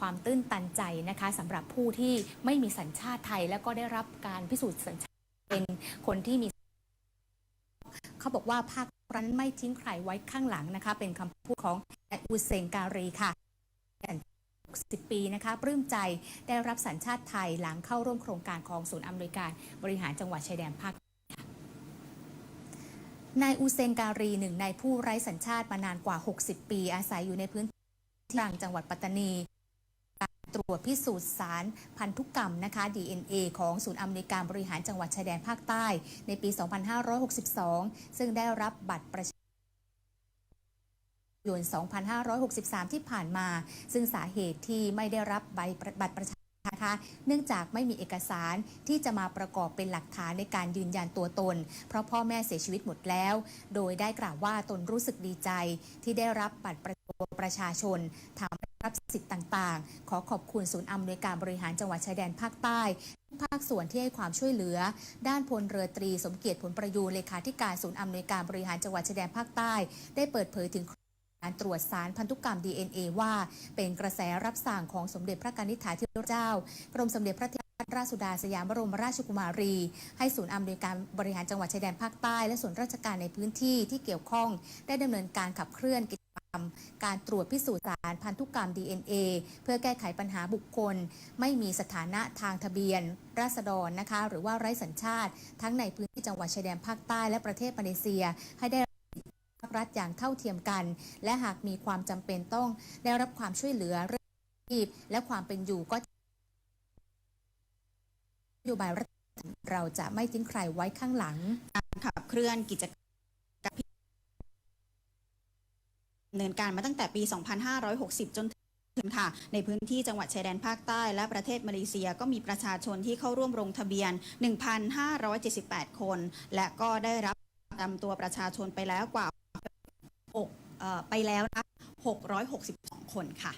ความตื้นตันใจนะคะสำหรับผู้ที่ไม่มีสัญชาติไทย แล้วก็ได้รับการพิสูจน์สัญชาติเป็นคนที่มี เขาบอกว่าภาครัฐไม่ทิ้งใครไว้ข้างหลังนะคะ เป็นคำพูดของนายอุเซงการีค่ะ60 ปีนะคะปลื้มใจได้รับสัญชาติไทยหลังเข้าร่วมโครงการของศูนย์อำนวยการบริหารจังหวัดชายแดนภาคนายอูเซงการีหนึ่งในผู้ไร้สัญชาติมานานกว่า 60 ปี อาศัยอยู่ในพื้นที่กลางจังหวัดปัตตานี ตรวจพิสูจน์สารพันธุกรรมนะคะ DNA ของศูนย์อำนวยการบริหารจังหวัดชายแดนภาคใต้ ในปี 2562 ซึ่งได้รับบัตรประชาชน2563 ที่ผ่านมา ซึ่งสาเหตุที่ไม่ได้รับใบบัตรประชาชนนะคะเนื่องจากไม่มีเอกสารที่จะมาประกอบเป็นหลักฐานในการยืนยันตัวตน เพราะพ่อแม่เสียชีวิตหมดแล้ว โดยได้กล่าวว่าตนรู้สึกดีใจที่ได้รับบัตรประชาชนทำ รับสิทธิ์ต่างๆ ขอขอบคุณศูนย์อำนวยการบริหารจังหวัดชายแดนภาคใต้ทุกภาคส่วนที่ให้ความช่วยเหลือ ด้านพลเรือตรี สมเกียรติผลประยูรเลขาธิการศูนย์อำนวยการบริหารจังหวัดชายแดนภาคใต้ ได้เปิดเผยถึงการตรวจสารพันธุกรรม DNA ว่า เป็นกระแสรับสั่งของสมเด็จพระกนิษฐาธิราชเจ้า กรมสมเด็จพระเทพรัตนราชสุดาสยามบรมราชกุมารี ให้ศูนย์อำนวยการบริหารจังหวัดชายแดนภาคใต้ และส่วนราชการในพื้นที่ที่เกี่ยวข้อง ได้ดำเนินการขับเคลื่อนกิจ การตรวจพิสูจน์สารพันธุกรรม DNA เพื่อแก้ไขปัญหาบุคคล ไม่มีสถานะทางทะเบียน ราษฎรนะคะ หรือว่าไร้สัญชาติ ทั้งในพื้นที่จังหวัดชายแดนภาคใต้และประเทศมาเลเซีย ให้ได้รัฐอย่างเท่าเทียมกัน และหากมีความจำเป็นต้องได้รับความช่วยเหลือเรื่องชีพและความเป็นอยู่ก็นโยบายรัฐเราจะไม่ทิ้งใครไว้ข้างหลังขับเคลื่อนกิจกรรม ดำเนินการมาตั้งแต่ปี 2560 จนถึงค่ะ ในพื้นที่จังหวัดชายแดนภาคใต้และประเทศมาเลเซียก็มีประชาชนที่เข้าร่วมลงทะเบียน 1,578 คน และก็ได้รับนำตัวประชาชนไปแล้วกว่า 6 ไปแล้วนะ662 คนค่ะ